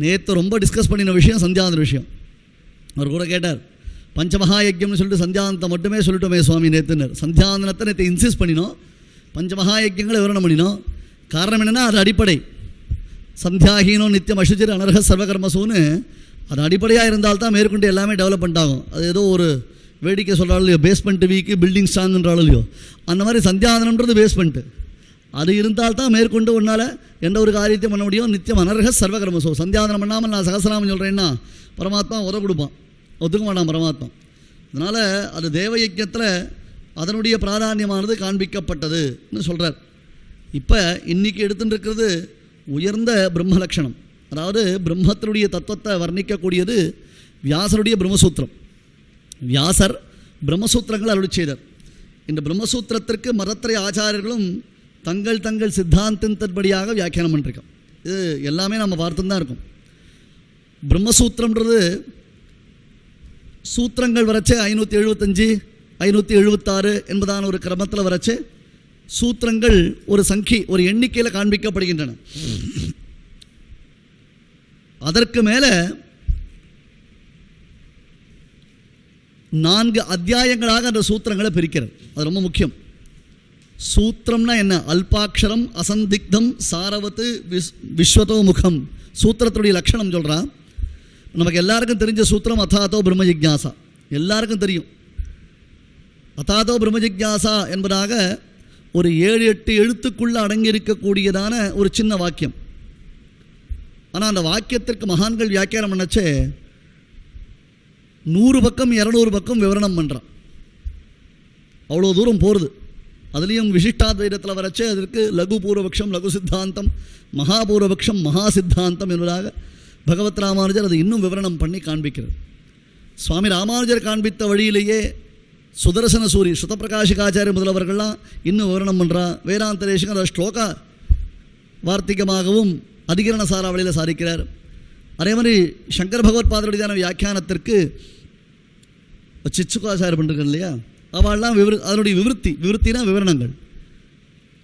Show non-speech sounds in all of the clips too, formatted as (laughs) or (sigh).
நேற்று ரொம்ப டிஸ்கஸ் பண்ணின விஷயம் சந்தியாந்த விஷயம். அவர் கூட கேட்டார் பஞ்சமகா யஜ்யம்னு சொல்லிட்டு சந்தியாந்தத்தை மட்டுமே சொல்லிட்டோமே சுவாமி நேற்றுனர் சந்தியாந்தனத்தை நேற்று இன்சிஸ்ட் பண்ணினோம் பஞ்சமகா யஜ்யங்களை விவரணம் பண்ணினோம். காரணம் என்னென்னா அது அடிப்படை. சந்தியாகீனோ நித்தியம் அசுஜர் அனர்க சர்வகர்மசூன்னு அது அடிப்படையாக இருந்தால் தான் மேற்கொண்டு எல்லாமே டெவலப்மெண்ட் ஆகும். அது ஏதோ ஒரு வேடிக்கை சொல்கிறாலும் இல்லையோ பேஸ்மெண்ட் வீக்கு பில்டிங் ஸ்ட்ராங்குன்றாலும் இல்லையோ. அந்த மாதிரி சந்தியாதனன்றது பேஸ்மெண்ட்டு அது இருந்தால் தான் மேற்கொண்டு உன்னால் எந்த ஒரு காரியத்தையும் பண்ண முடியும். நித்தியம் அனர்ஹ சர்வகர்மசோ சந்தியாதனம் பண்ணாமல் நான் சகசராமம் சொல்கிறேன்னா பரமாத்மா உத கொடுப்பான் ஒத்துக்க மாட்டான் பரமாத்மா. அதனால் அது தேவ யஜ்ஞத்தில் அதனுடைய பிராதானியமானது காண்பிக்கப்பட்டதுன்னு சொல்கிறார் இப்போ இன்றைக்கி எடுத்துட்டுருக்கிறது உயர்ந்த பிரம்ம லட்சணம். அதாவது பிரம்மத்தினுடைய தத்துவத்தை வர்ணிக்கக்கூடியது வியாசருடைய பிரம்மசூத்திரம். வியாசர் பிரம்மசூத்திரங்கள் அருள் செய்தார். இந்த பிரம்மசூத்திரத்திற்கு மதத்திரை ஆச்சாரியர்களும் தங்கள் தங்கள் சித்தாந்தத்தின்படியாக வியாக்கியானம் பண்ணிருக்கோம் இது எல்லாமே நம்ம பார்த்துன்னு தான் இருக்கோம். பிரம்மசூத்திரம்ன்றது சூத்திரங்கள் வரைச்சு ஐநூற்றி எழுபத்தஞ்சு ஐநூற்றி எழுபத்தாறு என்பதான ஒரு கிரமத்தில் வரைச்சு சூத்திரங்கள் ஒரு சங்கி ஒரு எண்ணிக்கையில் காண்பிக்கப்படுகின்றன. அதற்கு மேலே நான்கு அத்தியாயங்களாக அந்த சூத்திரங்களை பிரிக்கிறது. அது ரொம்ப முக்கியம். சூத்திரம்னா என்ன? அல்பாட்சரம் அசந்திக்தம் சாரவத்து விஸ் விஸ்வதோ முகம் சூத்திரத்துடைய லட்சணம் சொல்கிறான் நமக்கு எல்லாருக்கும் தெரிஞ்ச சூத்திரம் அத்தாதோ பிரம்ம ஜிக்யாசா. எல்லாருக்கும் தெரியும். அத்தாதோ பிரம்ம ஜிக்யாசா என்பதாக ஒரு ஏழு எட்டு எழுத்துக்குள்ளே அடங்கியிருக்கக்கூடியதான ஒரு சின்ன வாக்கியம். ஆனால் அந்த வாக்கியத்திற்கு மகான்கள் வியாக்கியானம் பண்ணச்சே நூறு பக்கம் இரநூறு பக்கம் விவரணம் பண்ணுறான் அவ்வளோ தூரம் போகிறது அதுலேயும் விசிஷ்டாத்வைதத்தில் வரச்சே அதற்கு லகு பூர்வபக்ஷம் லகு சித்தாந்தம் மகாபூர்வபக்ஷம் மகா சித்தாந்தம் என்பதாக பகவத் ராமானுஜர் அதை இன்னும் விவரணம் பண்ணி காண்பிக்கிறது சுவாமி ராமானுஜர் காண்பித்த வழியிலேயே சுதர்சன சூரி சுதப்பிரகாஷிகாச்சாரிய முதல்வர்கள்லாம் இன்னும் விவரணம் பண்ணுறா வேதாந்தரேஷன் அதை ஸ்லோகா வார்த்திகமாகவும் அதிகரண சாராவளியில் சாதிக்கிறார் அதே மாதிரி சங்கர் பகவத் பாதருடையான வியாக்கியானத்திற்கு சிச்சுக்காச்சாரியர் பண்ணிருக்கேன் இல்லையா அவள்லாம் விவரு அதனுடைய விவருத்தி விவருத்தினா விவரணங்கள்.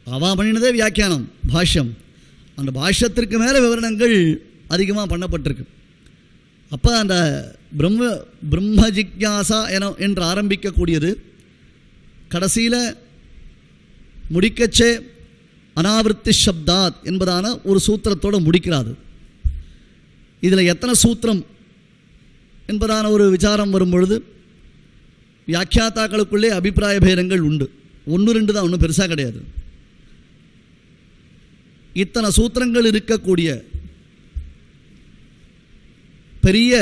அவா பண்ணினதே வியாக்கியானம் பாஷ்யம். அந்த பாஷ்யத்திற்கு மேலே விவரணங்கள் அதிகமாக பண்ணப்பட்டிருக்கு. அப்போ அந்த பிரம்ம பிரம்ம ஜிக்யாசா என என்று ஆரம்பிக்கக்கூடியது கடைசியில் முடிக்கச்சே அனாவிருத்தி சப்தாத் என்பதான ஒரு சூத்திரத்தோடு முடிக்கிறாது இதில் எத்தனை சூத்திரம் என்பதான ஒரு விசாரம் வரும் பொழுது வியாக்கியாத்தாக்களுக்குள்ளே அபிப்பிராய பேரங்கள் உண்டு ஒன்று ரெண்டு தான் ஒன்றும் பெருசாக கிடையாது இத்தனை சூத்திரங்கள் இருக்கக்கூடிய பெரிய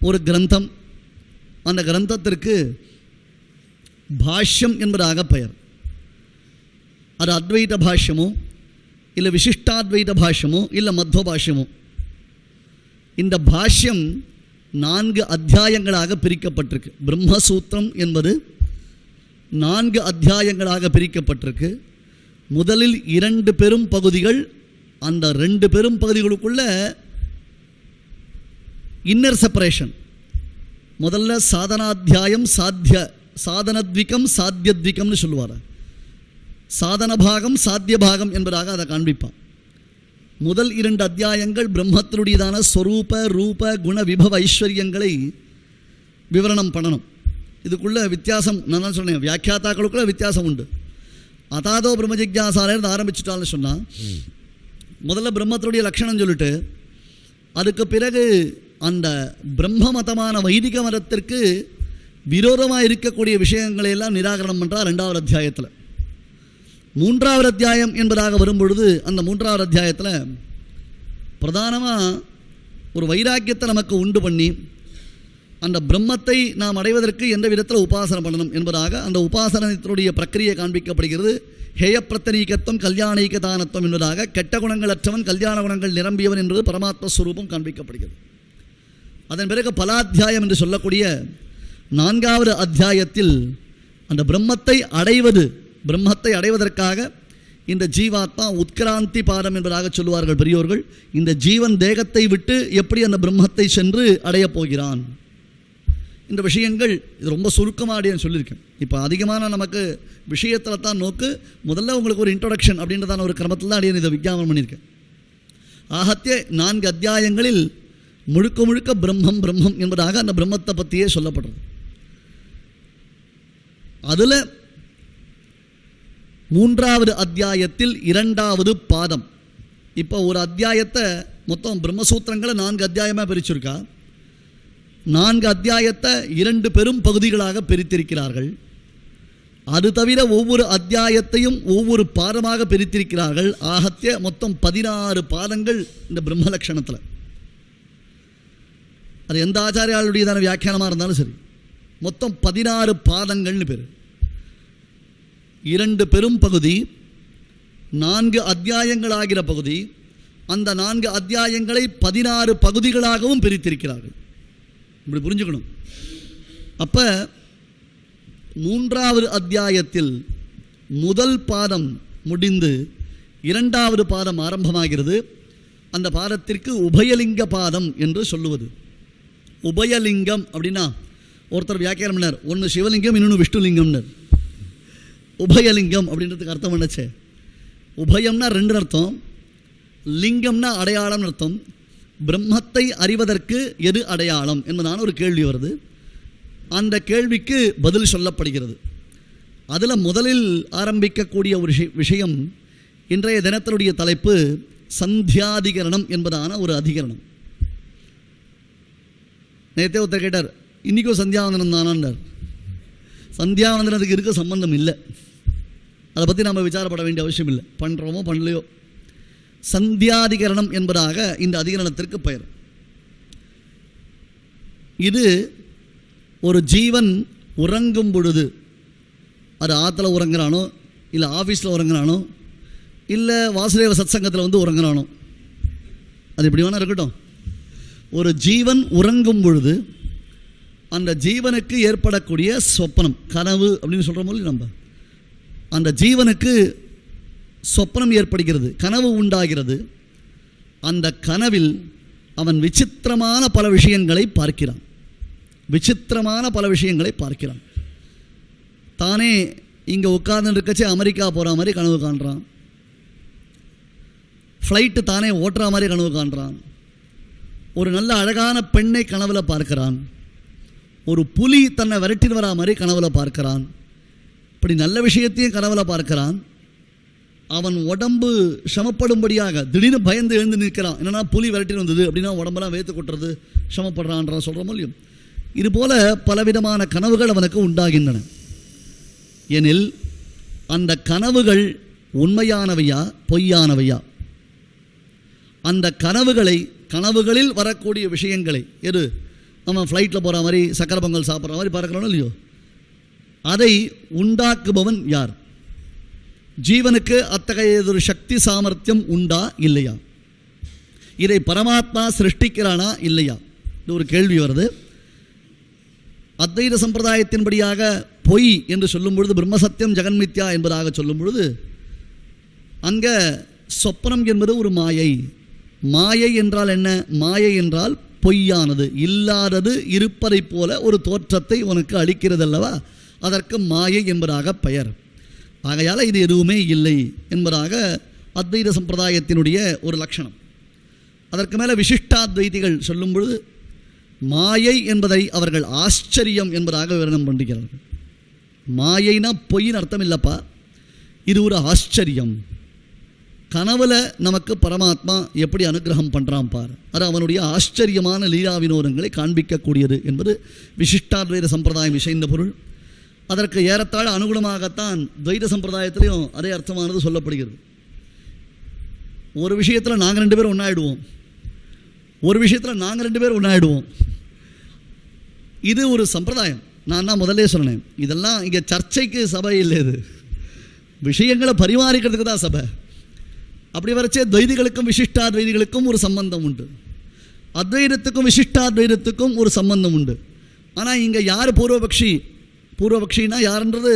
ஒரு கிரந்தம் அந்த கிரந்தத்திற்கு பாஷ்யம் என்பதாக பெயர் அது அத்வைத பாஷ்யமோ இல்லை விசிஷ்டாத்வைத பாஷ்யமோ இல்லை மத்வ பாஷ்யமோ இந்த பாஷ்யம் நான்கு அத்தியாயங்களாக பிரிக்கப்பட்டிருக்கு. பிரம்மசூத்திரம் என்பது நான்கு அத்தியாயங்களாக பிரிக்கப்பட்டிருக்கு. முதலில் இரண்டு பெரும் பகுதிகள் அந்த ரெண்டு பெரும் பகுதிகளுக்குள்ள இன்னர் செப்பரேஷன் முதல்ல சாதனாத்தியாயம் சாத்திய சாதனத்விகம் சாத்தியத்விகம்னு சொல்லுவார். சாதன பாகம் சாத்திய பாகம் என்பதாக அதை காண்பிப்பான். முதல் இரண்டு அத்தியாயங்கள் பிரம்மத்தினுடையதான ஸ்வரூப ரூப குண விபவ ஐஸ்வர்யங்களை விவரணம் பண்ணணும். இதுக்குள்ள வித்தியாசம் நான் தான் சொன்னேன் வியாக்கியாத்தாக்களுக்குள்ள வித்தியாசம் உண்டு. அதாதோ பிரம்ம ஜிக்யாசாலேருந்து சொன்னால் முதல்ல பிரம்மத்தினுடைய லட்சணம் சொல்லிட்டு அதுக்கு பிறகு அந்த பிரம்ம மதமான வைதிக மதத்திற்கு விரோதமாக இருக்கக்கூடிய விஷயங்களை எல்லாம் நிராகரணம் பண்ணுறா ரெண்டாவது அத்தியாயத்தில். மூன்றாவது அத்தியாயம் என்பதாக வரும்பொழுது அந்த மூன்றாவது அத்தியாயத்தில் பிரதானமாக ஒரு வைராக்கியத்தை நமக்கு உண்டு பண்ணி அந்த பிரம்மத்தை நாம் அடைவதற்கு எந்த விதத்தில் உபாசனை பண்ணணும் என்பதாக அந்த உபாசனத்தினுடைய பிரக்கிரியை காண்பிக்கப்படுகிறது. ஹேயப்பிரத்தனீகத்துவம் கல்யாணீகதானத்துவம் என்பதாக கெட்ட குணங்கள் அற்றவன் கல்யாண குணங்கள் நிரம்பியவன் என்பது பரமாத்ம ஸ்வரூபம் காண்பிக்கப்படுகிறது. அதன் பிறகு பலாத்தியாயம் என்று சொல்லக்கூடிய நான்காவது அத்தியாயத்தில் அந்த பிரம்மத்தை அடைவது பிரம்மத்தை அடைவதற்காக இந்த ஜீவாத்மா உத்கிராந்தி பாதம் என்பதாக சொல்லுவார்கள் பெரியோர்கள். இந்த ஜீவன் தேகத்தை விட்டு எப்படி அந்த பிரம்மத்தை சென்று அடையப் போகிறான்? இந்த விஷயங்கள் இது ரொம்ப சுருக்கமாக அப்படின்னு சொல்லியிருக்கேன். இப்போ அதிகமான நமக்கு விஷயத்தில் தான் நோக்கு முதல்ல உங்களுக்கு ஒரு இன்ட்ரொடக்ஷன் அப்படின்றதான ஒரு கிரமத்தில் தான் அடியன் இதை விஜாபனம் பண்ணியிருக்கேன். ஆகத்திய நான்கு அத்தியாயங்களில் முழுக்க முழுக்க பிரம்மம் பிரம்மம் என்பதாக அந்த பிரம்மத்தை பற்றியே சொல்லப்படுறது. அதில் மூன்றாவது அத்தியாயத்தில் இரண்டாவது பாதம். இப்போ ஒரு அத்தியாயத்தை மொத்தம் பிரம்மசூத்திரங்களை நான்கு அத்தியாயமாக பிரிச்சிருக்கா? நான்கு அத்தியாயத்தை இரண்டு பெரும் பகுதிகளாக பிரித்திருக்கிறார்கள். அது தவிர ஒவ்வொரு அத்தியாயத்தையும் ஒவ்வொரு பாதமாக பிரித்திருக்கிறார்கள். ஆகத்திய மொத்தம் பதினாறு பாதங்கள் இந்த பிரம்மலக்ஷணத்தில். அது எந்த ஆச்சாரியாளுடையதான வியாக்கியானமாக இருந்தாலும் சரி. மொத்தம் பதினாறு பாதங்கள்னு பேர். இரண்டு பெரும் பகுதி நான்கு அத்தியாயங்களாகிற பகுதி அந்த நான்கு அத்தியாயங்களை பதினாறு பகுதிகளாகவும் பிரித்திருக்கிறார்கள். இப்படி புரிஞ்சுக்கணும். அப்போ மூன்றாவது அத்தியாயத்தில் முதல் பாதம் முடிந்து இரண்டாவது பாதம் ஆரம்பமாகிறது. அந்த பாதத்திற்கு உபயலிங்க பாதம் என்று சொல்லுவது. உபயலிங்கம் அப்படின்னா ஒருத்தர் வியாக்கியானம் ஒன்று சிவலிங்கம் இன்னொன்று விஷ்ணுலிங்கம்னர். உபயலிங்கம் அப்படின்றதுக்கு அர்த்தம் என்னச்சே? உபயம்னா ரெண்டு அர்த்தம் லிங்கம்னா அடையாளம்னு அர்த்தம். பிரம்மத்தை அறிவதற்கு எது அடையாளம் என்பதான ஒரு கேள்வி வருது. அந்த கேள்விக்கு பதில் சொல்லப்படுகிறது. அதில் முதலில் ஆரம்பிக்கக்கூடிய ஒரு விஷயம் இன்றைய தினத்தினுடைய தலைப்பு சந்தியாதிகரணம் என்பதான ஒரு அதிகரணம். நேற்றே ஒருத்தர் கேட்டார் இன்றைக்கும் சந்தியாவந்தனம் தானான்றார். சந்தியாவந்தனத்துக்கு இருக்க சம்பந்தம் இல்லை. அதை பற்றி நம்ம விசாரப்பட வேண்டிய அவசியம் இல்லை. பண்ணுறோமோ பண்ணலையோ. சந்தியாதிகரணம் என்பதாக இந்த அதிகரணத்திற்கு பெயர். இது ஒரு ஜீவன் உறங்கும் பொழுது அது ஆற்றுல உறங்குறானோ இல்லை ஆஃபீஸில் உறங்குறானோ இல்லை வாசுதேவ சத்சங்கத்தில் வந்து உறங்குறானோ. அது எப்படி வேணால் இருக்கட்டும். ஒரு ஜீவன் உறங்கும் பொழுது அந்த ஜீவனுக்கு ஏற்படக்கூடிய சொப்பனம் கனவு அப்படின்னு சொல்கிறோமோ இல்லையா நம்ம? அந்த ஜீவனுக்கு சொப்பனம் ஏற்படுகிறது கனவு உண்டாகிறது. அந்த கனவில் அவன் விசித்திரமான பல விஷயங்களை பார்க்கிறான். விசித்திரமான பல விஷயங்களை பார்க்கிறான். தானே இங்கே உட்கார்ந்துருக்கச்சே அமெரிக்கா போகிற மாதிரி கனவு காண்றான். ஃப்ளைட்டு தானே ஓட்டுற மாதிரி கனவு காண்றான். ஒரு நல்ல அழகான பெண்ணை கனவில் பார்க்கிறான். ஒரு புலி தன்னை விரட்டின்னு வரா மாதிரி கனவில் பார்க்கிறான். இப்படி நல்ல விஷயத்தையும் கனவுல பார்க்கிறான். அவன் உடம்பு சமப்படும்படியாக திடீர்னு பயந்து எழுந்து நிற்கிறான். என்னன்னா புலி விரட்டின்னு வந்தது? அப்படின்னா உடம்பெல்லாம் வேத்து கொட்டுறது. சமப்படுறான்ற சொல்கிறோம் இல்லையும் இதுபோல பலவிதமான கனவுகள் அவனுக்கு உண்டாகின்றன. எனில் அந்த கனவுகள் உண்மையானவையா பொய்யானவையா? அந்த கனவுகளை கனவுகளில் வரக்கூடிய விஷயங்களை எது? நம்ம ஃப்ளைட்டில் போகிற மாதிரி சக்கரை பொங்கல் சாப்பிட்ற மாதிரி பார்க்குறோம் இல்லையோ? அதை உண்டாக்குபவன் யார்? ஜீவனுக்கு அத்தகையதொரு சக்தி சாமர்த்தியம் உண்டா இல்லையா? இதை பரமாத்மா சிருஷ்டிக்கிறானா இல்லையா? இது ஒரு கேள்வி வருது. அத்வைத சம்பிரதாயத்தின்படியாக பொய் என்று சொல்லும் பொழுது பிரம்மசத்தியம் ஜெகன்மித்யா என்பதாக சொல்லும் பொழுது அங்கே சொப்பனம் என்பது ஒரு மாயை. மாயை என்றால் என்ன? மாயை என்றால் பொய்யானது இல்லாதது இருப்பதைப் போல ஒரு தோற்றத்தை உனக்கு அளிக்கிறது அல்லவா அதற்கு மாயை என்பதாக பெயர். ஆகையால் இது எதுவுமே இல்லை என்பதாக அத்வைத சம்பிரதாயத்தினுடைய ஒரு லட்சணம். அதற்கு மேலே விசிஷ்டாத்வைதிகள் சொல்லும் பொழுது மாயை என்பதை அவர்கள் ஆச்சரியம் என்பதாக விவரணம் பண்ணுகிறார்கள் மாயைனா பொய்ன்னு அர்த்தம் இல்லைப்பா. இது ஒரு ஆச்சரியம். கனவுல நமக்கு பரமாத்மா எப்படி அனுகிரகம் பண்ணுறான் பார். அது அவனுடைய ஆச்சரியமான லீலா வினோதங்களை காண்பிக்கக்கூடியது என்பது விசிஷ்டாத்வைத சம்பிரதாயம் இசைந்த பொருள். அதற்கு ஏறத்தாழ அனுகுணமாகத்தான் துவைத சம்பிரதாயத்திலையும் அதே அர்த்தமானது சொல்லப்படுகிறது. ஒரு விஷயத்தில் நாங்கள் ரெண்டு பேரும் ஒன்றாயிடுவோம் ஒரு விஷயத்தில் நாங்கள் ரெண்டு பேரும் ஒன்றாயிடுவோம் இது ஒரு சம்பிரதாயம். நான் தான் முதல்ல சொன்னேன். இதெல்லாம் இங்கே சர்ச்சைக்கு சபை இல்லை இது. விஷயங்களை பரிமாறிக்கிறதுக்கு தான் சபை. அப்படி வரைச்சே துவைதிகளுக்கும் விசிஷ்டாத்வைதிகளுக்கும் ஒரு சம்பந்தம் உண்டு. அத்வைதத்துக்கும் விசிஷ்டாத்வைதத்துக்கும் ஒரு சம்பந்தம் உண்டு. ஆனால் இங்கே யார் பூர்வபக்ஷி பூர்வபக்ஷின்னா யாருன்றது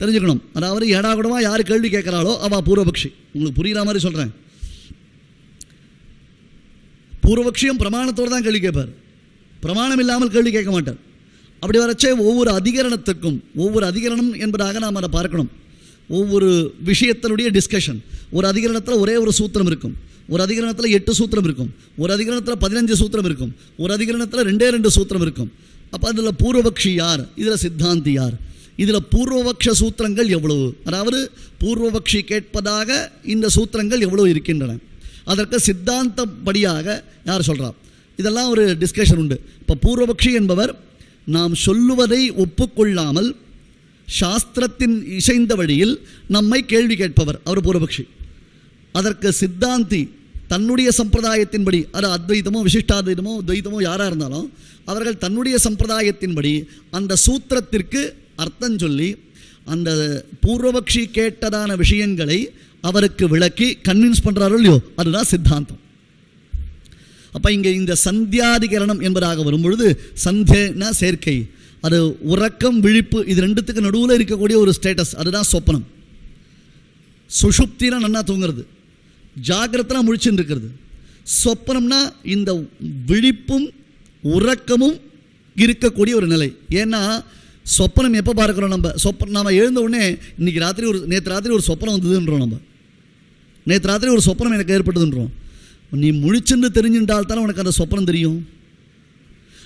தெரிஞ்சுக்கணும். அதாவது கூடமா யார் கேள்வி கேட்குறாளோ அவள் பூர்வபக்ஷி. உங்களுக்கு புரிகிற மாதிரி சொல்கிறேன் பூர்வபக்ஷியும் பிரமாணத்தோடு தான் கேள்வி கேட்பார். பிரமாணம் இல்லாமல் கேள்வி கேட்க மாட்டார். அப்படி வரச்சே ஒவ்வொரு அதிகரணத்துக்கும் ஒவ்வொரு அதிகரணம் என்பதாக நாம் அதை பார்க்கணும். ஒவ்வொரு விஷயத்தினுடைய டிஸ்கஷன் ஒரு அதிகரணத்தில் ஒரே ஒரு சூத்திரம் இருக்கும். ஒரு அதிகரணத்தில் எட்டு சூத்திரம் இருக்கும். ஒரு அதிகரணத்தில் பதினஞ்சு சூத்திரம் இருக்கும். ஒரு அதிகரணத்தில் ரெண்டே ரெண்டு சூத்திரம் இருக்கும். அப்போ அதில் பூர்வபக்ஷி யார்? இதில் சித்தாந்தி யார்? இதில் பூர்வபக்ஷ சூத்திரங்கள் எவ்வளவு? அதாவது பூர்வபக்ஷி கேட்பதாக இந்த சூத்திரங்கள் எவ்வளவு இருக்கின்றன? அதற்கு சித்தாந்தப்படியாக யார் சொல்றா? இதெல்லாம் ஒரு டிஸ்கஷன் உண்டு. இப்போ பூர்வபக்ஷி என்பவர் நாம் சொல்லுவதை ஒப்புக்கொள்ளாமல் சாஸ்திரத்தின் இசைந்த வழியில் நம்மை கேள்வி கேட்பவர். அவர் பூர்வபக்ஷி. அதற்கு சித்தாந்தி தன்னுடைய சம்பிரதாயத்தின்படி அது அத்வைதமோ விசிஷ்டாத்வைதமோ துவைதமோ யாராக இருந்தாலும் அவர்கள் தன்னுடைய சம்பிரதாயத்தின்படி அந்த சூத்திரத்திற்கு அர்த்தம் சொல்லி அந்த பூர்வபக்ஷி கேட்டதான விஷயங்களை அவருக்கு விளக்கி கன்வின்ஸ் பண்ணுறாரோ இல்லையோ அதுதான் சித்தாந்தம். அப்போ இங்கே இந்த சந்தியாதிகரணம் என்பதாக வரும்பொழுது சந்தேனா சேர்க்கை. அது உறக்கம் விழிப்பு இது ரெண்டுத்துக்கு நடுவில் இருக்கக்கூடிய ஒரு ஸ்டேட்டஸ் அதுதான் சொப்பனம். சுஷுப்தினா நன்னா தூங்குறது. ஜாகிரத்தனா முழிச்சுன்னு இருக்கிறது சொப்பனம்னா இந்த விழிப்பும் உறக்கமும் இருக்கக்கூடிய ஒரு நிலை. ஏன்னா சொப்பனம் எப்போ பார்க்குறோம் நம்ம? சொப்பன நம்ம எழுந்த உடனே இன்றைக்கி ராத்திரி ஒரு நேற்று ராத்திரி ஒரு சொப்பனம் வந்ததுன்றோம் நம்ம. நேற்று ராத்திரி ஒரு சொப்பனம் எனக்கு ஏற்பட்டதுன்றோம். நீ முழிச்சுன்னு தெரிஞ்சுட்டால் தானே உனக்கு அந்த சொப்பனம் தெரியும்.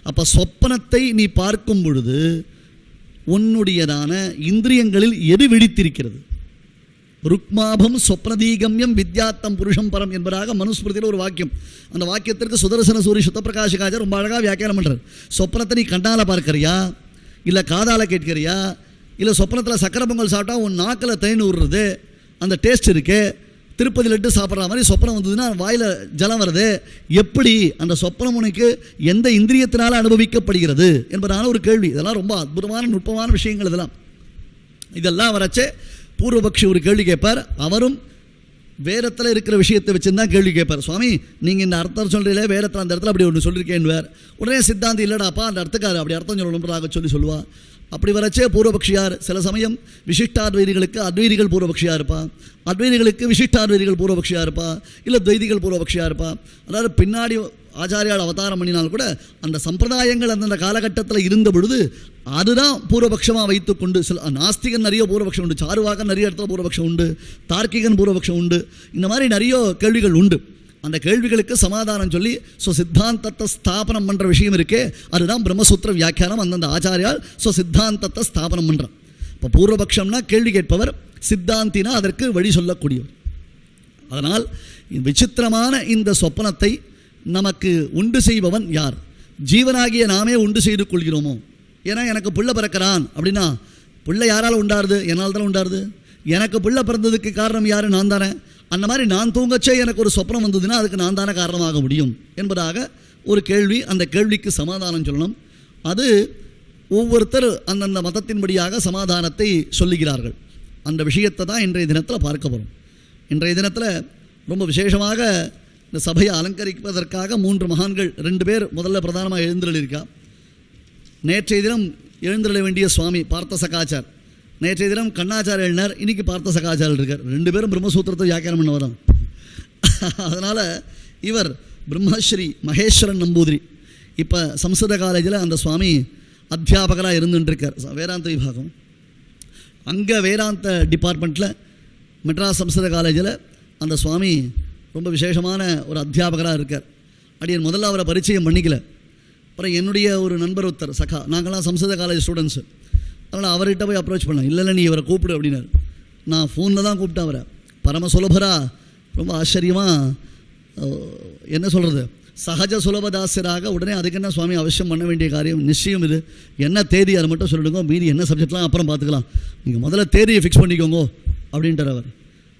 அப்போ சொப்பனத்தை நீ பார்க்கும் பொழுது உன்னுடையதான இந்திரியங்களில் எது வெடித்திருக்கிறது ருக்மாபம் சொப்னதீகம்யம் வித்யாத்தம் புருஷம் பரம் என்பதாக மனுஸ்மிருதியில் ஒரு வாக்கியம். அந்த வாக்கியத்திற்கு சுதர்சன சூரி சுத்தப்பிரகாஷிகாஜர் ரொம்ப அழகாக வியாக்கியானம் பண்ணுறார் சொப்னத்தை நீ கண்டால பார்க்கறியா? இல்லை காதால் கேட்கறியா? இல்லை சொப்பனத்தில் சக்கரை பொங்கல் சாப்பிட்டா உன் நாக்கில் தேன் விடுறது அந்த டேஸ்ட் இருக்கு. திருப்பதி லட்டு சாப்பிட்ற மாதிரி சொப்பனம் வந்ததுன்னா வாயில் ஜலம் வருது. எப்படி அந்த சொப்பனம் உனக்கு எந்த இந்திரியத்தினால் அனுபவிக்கப்படுகிறது என்பதான ஒரு கேள்வி. இதெல்லாம் ரொம்ப அற்புதமான நுட்பமான விஷயங்கள் இதெல்லாம். இதெல்லாம் வரச்சே பூர்வபக்ஷி ஒரு கேள்வி கேட்பார். அவரும் வேதத்தில் இருக்கிற விஷயத்தை வச்சு தான் கேள்வி கேட்பார். சுவாமி நீங்கள் இந்த அர்த்தம் சொல்கிறீங்களே வேதத்தில் அந்த இடத்துல அப்படி ஒன்று சொல்லியிருக்கேன்வார் உடனே சித்தாந்தி இல்லைடாப்பா அந்த அர்த்தக்காரர் அப்படி அர்த்தம் சொல்லணுன்றதாக சொல்லி சொல்லுவாள் அப்படி வரச்சே பூர்வபக்ஷியார் சில சமயம் விசிஷ்டாத்வைதிகளுக்கு அத்வைதிகள் பூர்வபக்ஷியாக இருப்பான் அத்வைதிகளுக்கு விசிஷ்டாத்வைதிகள் பூர்வபக்ஷியாக இருப்பா. இல்லை துவைதிகள் பூர்வபக்ஷியாக இருப்பா. அதாவது பின்னாடி ஆச்சாரியால் அவதாரம் பண்ணினால் கூட அந்த சம்பிரதாயங்கள் அந்தந்த காலகட்டத்தில் இருந்த பொழுது அதுதான் பூர்வபக்ஷமாக வைத்துக்கொண்டு சில நாஸ்திகன் நிறைய பூர்வபக்ஷம் உண்டு சாருவாகன் நிறைய இடத்துல பூர்வபக்ஷம் உண்டு தார்க்கிகன் பூர்வபக்ஷம் உண்டு இந்த மாதிரி நிறைய கேள்விகள் உண்டு. அந்த கேள்விகளுக்கு சமாதானம் சொல்லி ஸோ சித்தாந்தத்தை ஸ்தாபனம் பண்ணுற விஷயம் இருக்கே அதுதான் பிரம்மசூத்திர வியாக்கியானம் அந்தந்த ஆச்சாரியால் ஸோ சித்தாந்தத்தை ஸ்தாபனம் பண்ணுறான் இப்போ பூர்வபக்ஷம்னா கேள்வி கேட்பவர் சித்தாந்தினா அதற்கு வழி சொல்லக்கூடியவர். அதனால் விசித்திரமான இந்த சொப்பனத்தை நமக்கு உண்டு செய்பவன் யார்? ஜீவனாகிய நாமே உண்டு செய்து கொள்கிறோமோ? ஏன்னா எனக்கு பிள்ளை பிறக்கிறான். அப்படின்னா பிள்ளை யாரால் உண்டாருது? என்னால் தான் உண்டாருது? எனக்கு பிள்ளை பிறந்ததுக்கு காரணம் யார்? நான் தானே. அந்த மாதிரி நான் தூங்கச்சே எனக்கு ஒரு சொப்னம் வந்ததுன்னா அதுக்கு நான் தானே காரணமாக முடியும் என்பதாக ஒரு கேள்வி அந்த கேள்விக்கு சமாதானம் சொல்லணும். அது ஒவ்வொருத்தர் அந்தந்த மதத்தின்படியாக சமாதானத்தை சொல்லுகிறார்கள். அந்த விஷயத்தை தான் இன்றைய தினத்தில் பார்க்க போகிறோம் இன்றைய தினத்தில் ரொம்ப விசேஷமாக இந்த சபையை அலங்கரிப்பதற்காக மூன்று மகான்கள் ரெண்டு பேர் முதல்ல பிரதானமாக எழுந்திருக்கா நேற்றைய தினம் எழுந்திருள வேண்டிய சுவாமி பார்த்த சகாச்சார் நேற்றைய தினம் கண்ணாச்சார் எழுதினார் இன்னைக்கு பார்த்த சகாச்சார் இருக்கார். ரெண்டு பேரும் பிரம்மசூத்திரத்தை வியாக்கியானம் பண்ண (laughs) அதனால் இவர் பிரம்மஸ்ரீ மகேஸ்வரன் நம்பூதிரி. இப்போ சம்ஸ்கிருத காலேஜில் அந்த சுவாமி அத்தியாபகராக இருந்துட்டுருக்கார் வேதாந்த விபாகம். அங்கே வேதாந்த டிபார்ட்மெண்ட்டில் மெட்ராஸ் சம்ஸ்கிருத காலேஜில் அந்த சுவாமி ரொம்ப விசேஷமான ஒரு அத்தியாபகராக இருக்கார். அடியன் முதல்ல அவரை பரிச்சயம் பண்ணிக்கல. அப்புறம் என்னுடைய ஒரு நண்பர் ஒருத்தர் சகா நாங்களாம் சம்ஸ்கிருத காலேஜ் ஸ்டூடெண்ட்ஸு அதனால் அவர்கிட்ட போய் அப்ரோச் பண்ணலாம். இல்லை இல்லை நீ இவரை கூப்பிடு அப்படின்னாரு. நான் ஃபோனில் தான் கூப்பிட்டேன் அவரை. பரம சுலபரா ரொம்ப ஆச்சரியமாக என்ன சொல்கிறது சகஜ சுலபதாசராக உடனே அதுக்கு என்ன சுவாமி அவசியம் பண்ண வேண்டிய காரியம்? நிச்சயம் இது. என்ன தேதி அதை மட்டும் சொல்லிடுங்க. மீதி என்ன சப்ஜெக்ட்லாம் அப்புறம் பார்த்துக்கலாம். நீங்கள் முதல்ல தேதியை ஃபிக்ஸ் பண்ணிக்கோங்க அப்படின்ட்டார் அவர்.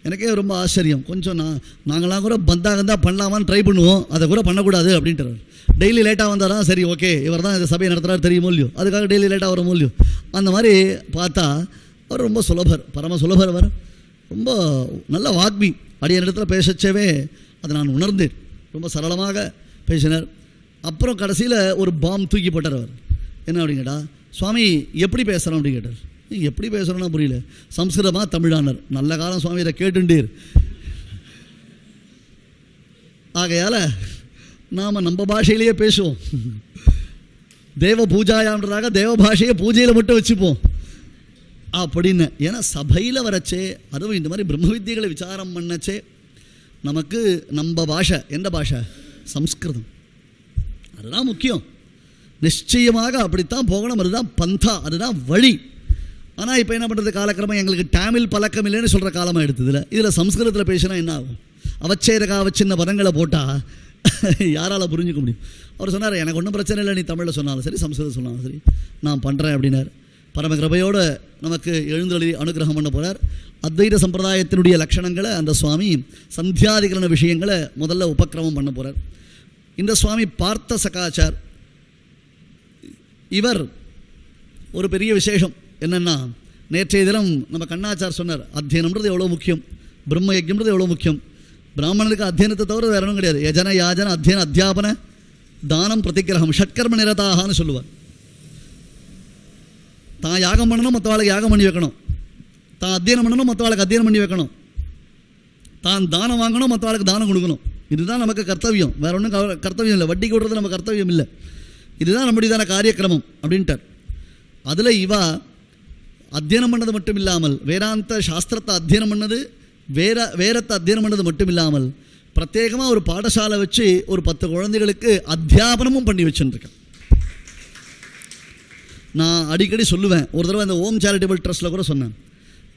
எனக்கே ரொம்ப ஆச்சரியம். கொஞ்சம் நான் நாங்களாம் கூட பந்தாக கந்தா பண்ணலாமான்னு ட்ரை பண்ணுவோம். அதை கூட பண்ணக்கூடாது அப்படின்ட்டு டெய்லி லேட்டாக வந்தாரா? சரி ஓகே இவர் தான் இந்த சபையை நடத்துகிறாரு தெரியுமோ இல்லையோ? அதுக்காக டெய்லி லேட்டாக வர இல்லையோ? அந்த மாதிரி பார்த்தா அவர் ரொம்ப சுலபர் பரம சுலபர் அவர். ரொம்ப நல்ல வாக்மி அடிய இடத்துல பேசச்சவே அதை நான் உணர்ந்தேன். ரொம்ப சரளமாக பேசினார். அப்புறம் கடைசியில் ஒரு பாம் தூக்கி போட்டார் அவர். என்ன அப்படின்னு கேட்டால் சுவாமி எப்படி பேசுகிறோம் அப்படின்னு கேட்டார். எப்படி பேசுகிறோன்னா புரியல. சம்ஸ்கிருதமாக தமிழானர். நல்ல காலம் சுவாமி இதை கேட்டுண்டீர். ஆகையால் நாம் நம்ம பாஷையிலேயே பேசுவோம். தேவ பூஜாயான்றதாக தேவ பாஷையை பூஜையில் மட்டும் வச்சுப்போம். அப்படின்னு. ஏன்னா சபையில் வரச்சே அதுவும் இந்த மாதிரி பிரம்ம வித்தியைகளை விசாரம் பண்ணச்சே நமக்கு நம்ம பாஷை எந்த பாஷை? சம்ஸ்கிருதம். அதுதான் முக்கியம். நிச்சயமாக அப்படித்தான் போகணும். அதுதான் பந்தா அதுதான் வழி. ஆனால் இப்போ என்ன பண்ணுறது காலக்கிரமம் எங்களுக்கு தமிழ் பழக்கம் இல்லைன்னு சொல்கிற காலமாக எடுத்ததில்ல இதில் சம்ஸ்கிருதத்தில் பேசினா என்ன ஆகும்? அவச்சேரகா சின்ன பதங்களை போட்டால் (laughs) யாரால் புரிஞ்சுக்க முடியும்? அவர் சொன்னார் எனக்கு ஒன்றும் பிரச்சனை இல்லை நீ தமிழில் சொன்னாலும் சரி சம்ஸ்கிருதம் சொன்னாலும் சரி. நான் பண்ணுறேன் அப்படின்னார். பரமகிருபையோடு நமக்கு எழுந்தொழி அனுகிரகம் பண்ண போகிறார் அத்வைத சம்பிரதாயத்தினுடைய லட்சணங்களை அந்த சுவாமி சந்தியாதிகரண விஷயங்களை முதல்ல உபக்கிரமம் பண்ண போகிறார் இந்த சுவாமி பார்த்த சகாச்சார் இவர் ஒரு பெரிய விசேஷம். என்னென்னா நேற்றைய தினம் நம்ம கண்ணாச்சார் சொன்னார் அத்தியனம்ன்றது எவ்வளோ முக்கியம்? பிரம்ம யஜ்யம்ன்றது எவ்வளோ முக்கியம்? பிராமணனுக்கு அத்தியனத்தை தவிர வேற ஒன்றும் கிடையாது. யஜன யாஜன அத்தியன அத்தியாபன தானம் பிரதிகிரகம் ஷட்கர்ம நிரதாகான்னு சொல்லுவார். தான் யாகம் பண்ணணும் மற்றவாளுக்கு யாகம் பண்ணி வைக்கணும். தான் அத்தியனம் பண்ணணும் மற்றவாளுக்கு அத்தியனம் பண்ணி வைக்கணும். தான் தானம் வாங்கணும் மற்றவாளுக்கு தானம் கொடுக்கணும். இதுதான் நமக்கு கர்த்தவியம். வேற ஒன்றும் கர்த்தவியம் இல்லை. வட்டிக்கு விடுறது நம்ம கர்த்தவியம் இல்லை. இதுதான் நம்முடையதான காரியக்கிரமம். அப்படின்ட்டார். அதில் இவா அத்தியனம் பண்ணது மட்டும் இல்லாமல் வேதாந்த சாஸ்திரத்தை அத்தியனம் பண்ணது வேற வேரத்தை அத்தியனம் பண்ணது மட்டும் இல்லாமல் பிரத்யேகமாக ஒரு பாடசாலை வச்சு ஒரு பத்து குழந்தைகளுக்கு அத்தியாபனமும் பண்ணி வச்சுருக்கேன் நான் அடிக்கடி சொல்லுவேன் ஒரு தடவை இந்த ஓம் சேரிட்டபிள் ட்ரஸ்ட்டில் கூட சொன்னேன்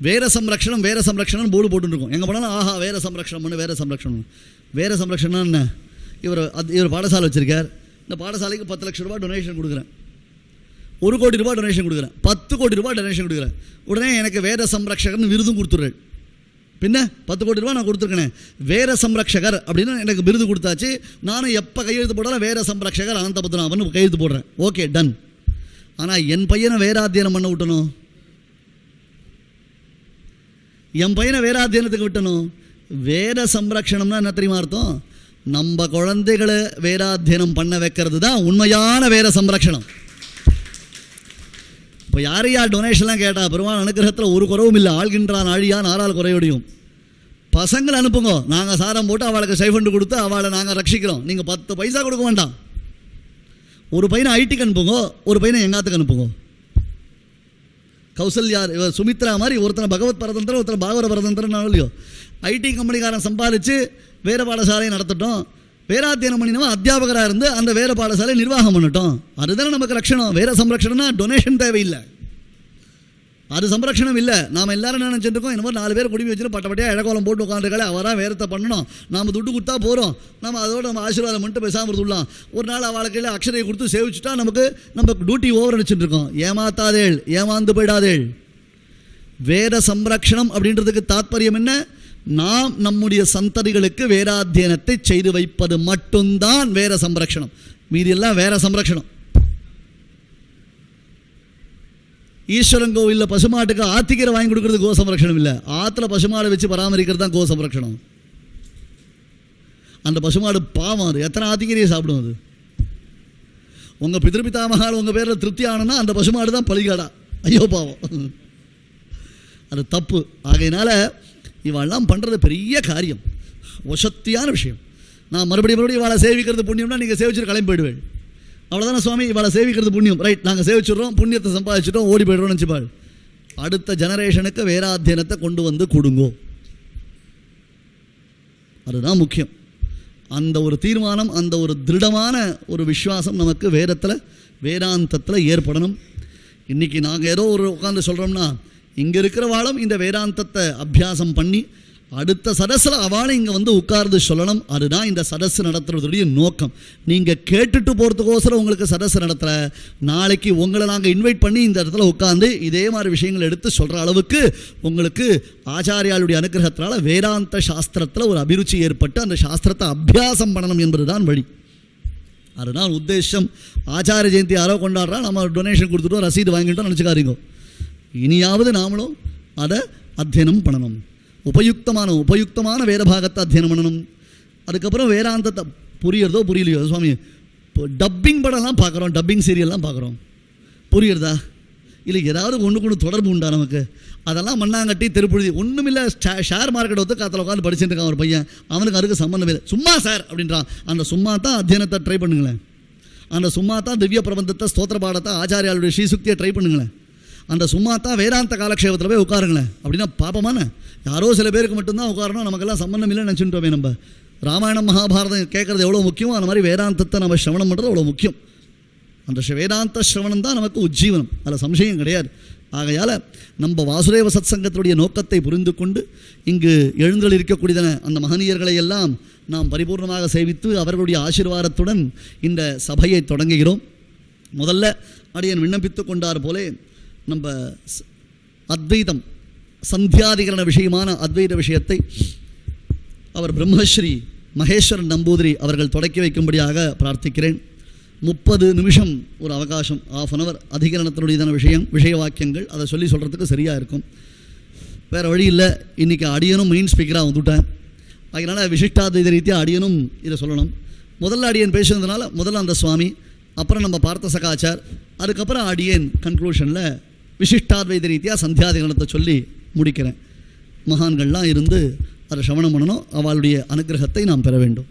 வேற சம்ரக்ஷணம் வேற சம்ரக்ஷணம் போர்டு போட்டுருக்கோம். எங்கே போனாலும் ஆஹா வேற சம்ரக்ஷணம் பண்ணு வேற சம்ரக்ஷணம் வேற சம்ரக்ஷணம் என்ன? இவர் அது இவர் பாடசாலை வச்சுருக்கார். இந்த பாடசாலைக்கு பத்து லட்ச ரூபா டொனேஷன் கொடுக்குறேன். ஒரு கோடி ரூபாய் டொனேஷன் கொடுக்குறேன் பத்து கோடி ரூபாய் டொனேஷன் கொடுக்குறேன் உடனே எனக்கு வேத சம்ரக்ஷகர்னு விருதும் கொடுத்துட்றேன் பின்ன பத்து கோடி ரூபாய் நான் கொடுத்துருக்கேனே. வேற சம்ரக்ஷகர் அப்படின்னு எனக்கு விருது கொடுத்தாச்சு. நானும் எப்போ கையெழுத்து போட்டாலும் வேற சம்ரக்ஷகர் அனந்த பத்மநாபன் கையெழுத்து போடுறேன். ஓகே டன் ஆனால் என் பையனை வேறாத்தியனம் பண்ண விட்டணும். என் பையனை வேறாத்தியனத்துக்கு விட்டணும். வேத சம்ரக்ஷணம்னா என்ன தெரியுமா அர்த்தம்? நம்ம குழந்தைகளை வேதாத்தியனம் பண்ண வைக்கிறது தான் உண்மையான வேத சம்ரக்ஷணம். இப்போ யார் யார் டொனேஷன்லாம் கேட்டால் பெருமாள் அனுகிரகத்தில் ஒரு குறவும் இல்லை. ஆள்கின்றான் ஆழியான் ஆறால் குறையோடையும் பசங்களை அனுப்புங்க. நாங்கள் சாரம் போட்டு அவளுக்கு சைஃபண்டு கொடுத்து அவளை நாங்கள் ரட்சிக்கிறோம். நீங்கள் பத்து பைசா கொடுக்க வேண்டாம். ஒரு பையனை ஐடிக்கு அனுப்புங்க. ஒரு பையனை எங்காத்துக்கு அனுப்புங்க? கௌசல்யார் இவர் சுமித்ரா மாதிரி ஒருத்தனை பகவத் பரதந்திரம் ஒருத்தனை பாகவர பரதந்திரம் இல்லையோ? ஐடி கம்பெனிக்காரன் சம்பாதிச்சு வேறு பாடசாலையை நடத்தட்டும். வேறாத்தியனம் பண்ணினவன் அத்தியாபகராக இருந்து அந்த வேற பாடசாலை நிர்வாகம் பண்ணட்டும். அதுதானே நமக்கு ரட்சணம் வேற சம்ரக்ஷணம்னா டொனேஷன் தேவையில்லை. அது சம்ரக்ஷணம் இல்லை. நாம் எல்லாரும் நினச்சிருக்கோம்? என்னமோ நாலு பேர் குடிமை வச்சுட்டு பட்டப்பட்டியாக இழக்கோலம் போட்டு உட்காந்துருக்காளே அவராக வேறத்தை பண்ணணும். நாம் துட்டு கொடுத்தா போகிறோம் நம்ம அதோட நம்ம ஆசீர்வாதம் மட்டும் பேசாமல் இருந்துடலாம். ஒரு நாள் வாழ்க்கையில் அக்ஷரையை கொடுத்து சேவிச்சுட்டா நமக்கு நம்ம டியூட்டி ஓவர் நினச்சிட்டு ஏமாத்தாதேள். ஏமாந்து போயிடாதேள். வேத சம்ரக்ஷணம் அப்படின்றதுக்கு தாத்பரியம் என்ன? நாம் நம்முடைய சந்ததிகளுக்கு வேதாத்தியனத்தை செய்து வைப்பது மட்டும்தான் வேற சம்ரக்ஷணம். மீதி எல்லாம் வேற சம்ரக்ஷணம். ஈஸ்வரன் கோவிலில் பசுமாட்டுக்கு ஆத்திக்கரை வாங்கி கொடுக்கறது கோ சம்ரக்ஷணம் இல்லை. ஆற்றுல பசுமாடை வச்சு பராமரிக்கிறது தான் கோ சம்ரக்ஷணம். அந்த பசுமாடு பாவம் அது. எத்தனை ஆத்திக்கரையை சாப்பிடும் அது? உங்கள் பிதிருபிதாமகால் உங்கள் பேரில் திருப்தி ஆனோன்னா அந்த பசுமாடு தான் பலிகாடா ஐயோ பாவம். அது தப்பு. ஆகையினால இவெல்லாம் பண்ணுறது பெரிய காரியம். வசத்தியான விஷயம். நான் மறுபடியும் மறுபடியும் இவளை சேவிக்கிறது புண்ணியம்னா நீங்கள் சேவிச்சுட்டு கிளம்பி போயிடுவேன். அவ்வளோதானே சுவாமி? இவளை சேவிக்கிறது புண்ணியம். ரைட் நாங்கள் சேவிச்சிடுறோம் புண்ணியத்தை சம்பாதிச்சிட்டோம் ஓடி போயிடுறோம்னு நினச்சிப்பாள் அடுத்த ஜெனரேஷனுக்கு வேறாத்தியனத்தை கொண்டு வந்து கொடுங்கோ. அதுதான் முக்கியம். அந்த ஒரு தீர்மானம் அந்த ஒரு திருடமான ஒரு விசுவாசம் நமக்கு வேதத்தில் வேதாந்தத்தில் ஏற்படணும். இன்றைக்கி நாங்கள் ஏதோ ஒரு உட்காந்து சொல்கிறோம்னா இங்கே இருக்கிறவாளும் இந்த வேதாந்தத்தை அபியாசம் பண்ணி அடுத்த சதஸில் அவளை இங்கே வந்து உட்கார்ந்து சொல்லணும். அதுதான் இந்த சதஸ் நடத்துறதுடைய நோக்கம். நீங்கள் கேட்டுட்டு போகிறதுக்கோசரம் உங்களுக்கு சதஸ் நடத்துகிற நாளைக்கு உங்களை நாங்கள் இன்வைட் பண்ணி இந்த இடத்துல உட்காந்து இதே மாதிரி விஷயங்கள் எடுத்து சொல்கிற அளவுக்கு உங்களுக்கு ஆச்சாரியாளுடைய அனுகிரகத்தினால வேதாந்த சாஸ்திரத்தில் ஒரு அபிருச்சி ஏற்பட்டு அந்த சாஸ்திரத்தை அபியாசம் பண்ணணும் என்பதுதான் வழி. அதுதான் உத்தேசம். ஆச்சாரிய ஜெயந்தி யாரோ கொண்டாடுறா நம்ம டொனேஷன் கொடுத்துட்டோம் ரசீது வாங்கிட்டோம் நினச்சிக்காதீங்க. இனியாவது நாமளும் அதை அத்தியனம் பண்ணணும். உபயுக்தமான உபயுக்தமான வேத பாகத்தை அத்தியனம் பண்ணணும். அதுக்கப்புறம் வேதாந்தத்தை புரியறதோ புரியலையோ சுவாமி இப்போ டப்பிங் படம்லாம் பார்க்குறோம் டப்பிங் சீரியல்லாம் பார்க்குறோம். புரியுறதா? இல்லை ஏதாவது ஒன்றுக்கு ஒன்று தொடர்பு உண்டா நமக்கு? அதெல்லாம் மண்ணாங்கட்டி திருப்புழுதி ஒன்றுமில்ல ஷேர் மார்க்கெட் ஒத்து காத்தில் உட்காந்து படிச்சுட்டு இருக்கான் ஒரு பையன். அவனுக்கு அதுக்கு சம்மந்தம் இல்லை. சும்மா சார் அப்படின்றான். அந்த சும்மா தான் அத்தியனத்தை ட்ரை பண்ணுங்களேன். அந்த சும்மா தான் திவ்ய பிரபந்தத்தை ஸ்தோத்திர பாடத்தை ஆச்சாரியாளுடைய ஸ்ரீசுக்தியை ட்ரை பண்ணுங்களேன். அந்த சும்மா தான் வேதாந்த காலக்ஷேபத்தில் போய் உட்காருங்களேன் அப்படின்னா பாப்பமான யாரோ சில பேருக்கு மட்டும்தான் உட்காரணும் நமக்கெல்லாம் சம்மந்தம் இல்லைன்னு நினச்சிட்டோமே நம்ம. ராமாயணம் மகாபாரதம் கேட்குறது எவ்வளோ முக்கியமோ அந்த மாதிரி வேதாந்தத்தை நம்ம சிரவணம் பண்ணுறது அவ்வளோ முக்கியம். அந்த வேதாந்த சிரவணம் தான் நமக்கு உஜ்ஜீவனம். அதில் சம்சயம் கிடையாது. ஆகையால் நம்ம வாசுதேவ சத்சங்கத்தினுடைய நோக்கத்தை புரிந்து கொண்டு இங்கு எழுந்தல் இருக்கக்கூடியதன அந்த மகனியர்களை எல்லாம் நாம் பரிபூர்ணமாக சேவித்து அவர்களுடைய ஆசீர்வாதத்துடன் இந்த சபையை தொடங்குகிறோம். முதல்ல அடியன் விண்ணப்பித்து கொண்டார் போலே நம்ம ஸ்- அத்வைதம் சந்தியாதிகரண விஷயமான அத்வைத விஷயத்தை அவர் பிரம்மஸ்ரீ மகேஸ்வரன் நம்பூதிரி அவர்கள் தொடக்கி வைக்கும்படியாக பிரார்த்திக்கிறேன். முப்பது நிமிஷம் ஒரு அவகாசம் ஆஃப் அன் அவர் அதிகரணத்தினுடையதான விஷயம் விஷய வாக்கியங்கள் அதை சொல்லி சொல்கிறதுக்கு சரியாக இருக்கும். வேறு வழி இல்லை இன்றைக்கி அடியனும் மெயின் ஸ்பீக்கராக வந்துவிட்டேன் அதனால் விசிஷ்டாத்வைத ரீதியாக அடியனும் இதை சொல்லணும். முதல்ல அடியன் பேசுனதுனால முதல்ல அந்த சுவாமி அப்புறம் நம்ம பார்த்த சகாச்சார் அதுக்கப்புறம் அடியன் கன்க்ளூஷனில் விசிஷ்டாத்வைத ரீதியாக சந்தியாதிகரணத்தை சொல்லி முடிக்கிறேன். மகான்கள்லாம் இருந்து அதை சவணம் பண்ணணும். அவளுடைய அனுகிரகத்தை நாம் பெற வேண்டும்.